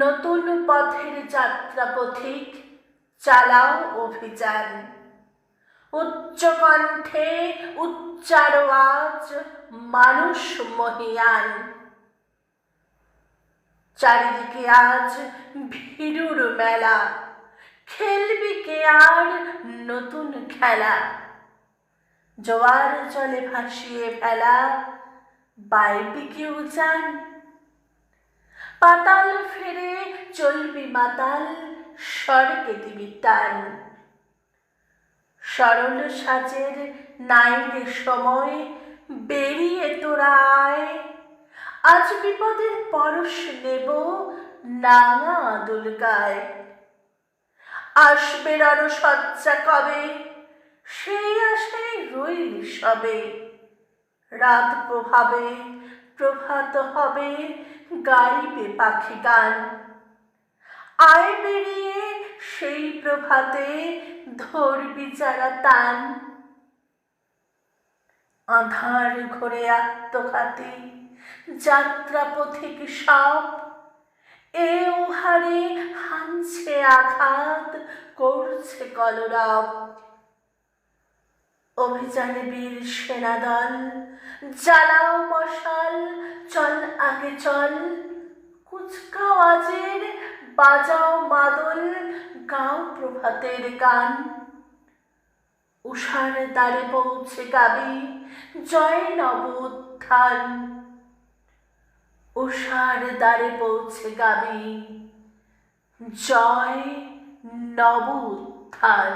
নতুন পথের যাত্রা পথিক চালাও অভিযান। উচ্চ কণ্ঠে উচ্চার আজ মানুষ মহিয়ান। চারিদিকে আজ ভিড়ুর মেলা। খেলবি কে আর নতুন খেলা? জোয়ার জলে ভাসিয়ে ফেলা বাইবি কেউ যান পাতাল ফিরে চলবি মাতাল, স্বর্গে দিবি টান। সরল সাজের নাইরে সময়, বেরিয়ে তোরা আজ বিপদের পরশ নেব নাঙা দুলগায় আসবে রণসজ্জা কবে? সেই আশায় রইল সবে। রাত প্রভাবে প্রভাত হবে গাইবে পাখি গান। আয় বেরিয়ে সেই প্রভাতে ধরবি যারা তান। আধার ঘরে আত্মঘাতী যাত্রা পথিক সব, এ উহারে হানছে আঘাত, করছে কলরব। অভিযানে বীর সেনাদল জ্বালাও মশাল, চল আগে চল। কুচকাওয়াজের বাজাও মাদল, গাও প্রভাতের গান। উষার দ্বারে পৌঁছে গাবি জয় নব উত্থান উষার দ্বারে পৌঁছে গাবি জয় নব উত্থান